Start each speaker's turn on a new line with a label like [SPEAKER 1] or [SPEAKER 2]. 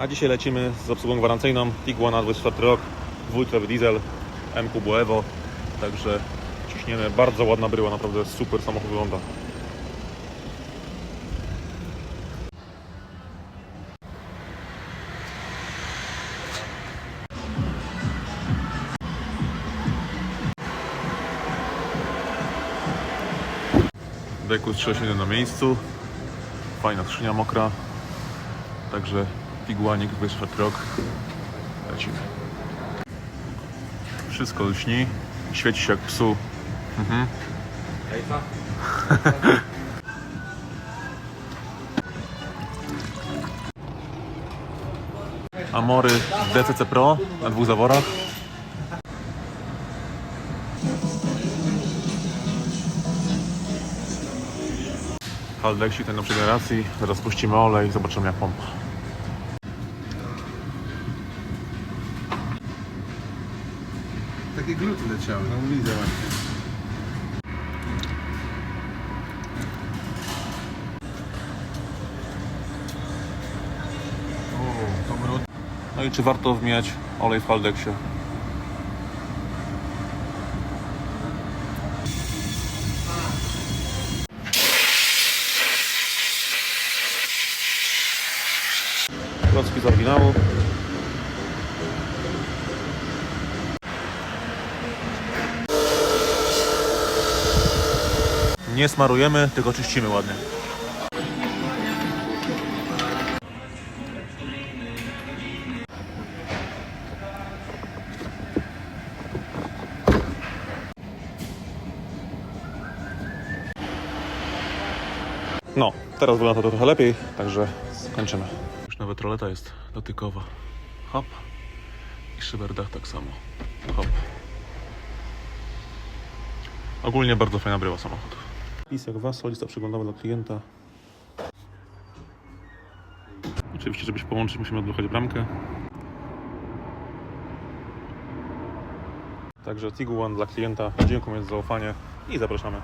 [SPEAKER 1] A dzisiaj lecimy z obsługą gwarancyjną Tiguan 24 rok, dwulitrowy diesel, MQB Evo. Także ciśniemy, bardzo ładna bryła, naprawdę super samochód wygląda. Dekus 381 na miejscu. Fajna skrzynia mokra. Także Tiguanik 24 rok. Lecimy. Wszystko lśni. Świeci się jak psu. Mhm. Amory DCC Pro na dwóch zaworach. Haldeksik ten nowszej generacji. Zaraz puścimy olej i zobaczymy jak pompa.
[SPEAKER 2] Takie gluty leciały, no widzę właśnie.
[SPEAKER 1] No i czy warto wmieniać olej w Haldeksie? Klocki z oryginału. Nie smarujemy, tylko czyścimy ładnie. No, teraz wygląda to trochę lepiej, także skończymy. Już nawet roleta jest dotykowa. Hop. I szyberdach tak samo. Hop. Ogólnie bardzo fajna bryła samochodu. Pis jak was, lista przeglądowa dla klienta. Oczywiście, żeby się połączyć, musimy odblokować bramkę. Także Tiguan dla klienta. Dziękuję za zaufanie i zapraszamy.